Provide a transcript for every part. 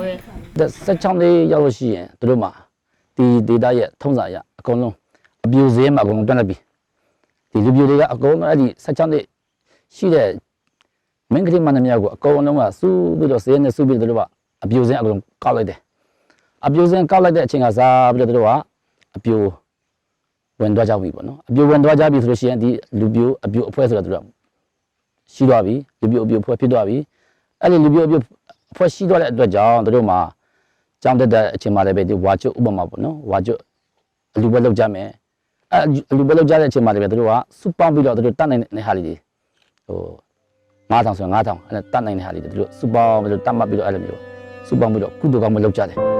ပွဲတဲ့16လေးရောက်လို့ရှိရင်သူတို့မှာဒီဒေတာရဲ့ထုံးစံအရအကုန်လုံးအပြူစင်းမှာအကုန်လုံးတွန်းလိုက်ပြီဒီလူပြူတွေကအကုန်လုံးအဲ့ဒီ16လေးရှိတဲ့မင်းကလေးမန္တမြောက်ကိုအကုန်လုံးကစူးပြီးတော့စင်းနဲ့စူးပြီးတော့သူတို့ကအပြူစင်းအကုန်လုံးကောက်လိုက်တယ်အပြူစင်းကောက်လိုက်တဲ့အချိန်ကစားပြီးတော့သူတို့ကအပြူဝင်သွားကြပြီပေါ့နော်အပြူဝင်သွားကြပြီဆိုလို့ရှိရင်ဒီလူပြူအပြူအဖွဲဆိုတော့သူတို့ကရှိသွားပြီလူပြူအပြူအဖွဲဖြစ်သွားပြီအဲ့ဒီလူပြူအပြူအ ဖွဲရှိသွားတဲ့အတွက်ကြောင့်သူတို့မှာကြောင်းတက်တဲ့အချိန်မှာလည်းပဲဒီဝါကျွတ်ဥပမာပေါ့နော်ဝါကျွတ်အလူပဲလောက်ကြမယ်အဲအလူပဲလောက်ကြတဲ့အချိန်မှာလည်းပဲတို့ကစူပေါင်းပြီးတော့တို့တတ်နိုင်တဲ့ဟာလေးတွေဟို9000ဆို9000အဲ့ဒါတတ်နိုင်တဲ့ဟာလေးတွေတို့စူပေါင်းပြီးတော့တတ်မှတ်ပြီးတော့အဲ့လိုမျိုးစူပေါင်းပြီးတော့ကုသိုလ်ကောင်းမလုပ်ကြတယ်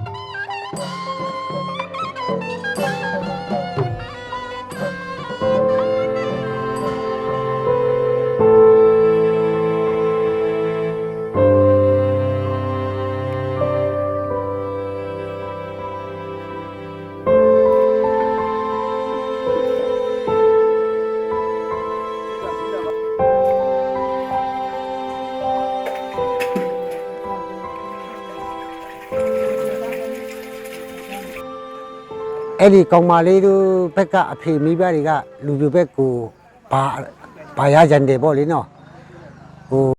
အဲ့ဒီကောင်မလေးတို့ဘက်ကအဖေမိဘတွေကလူပြဘက်ကိုဘာဘာရကြံတယ်ပေါ့လေနော်ဟို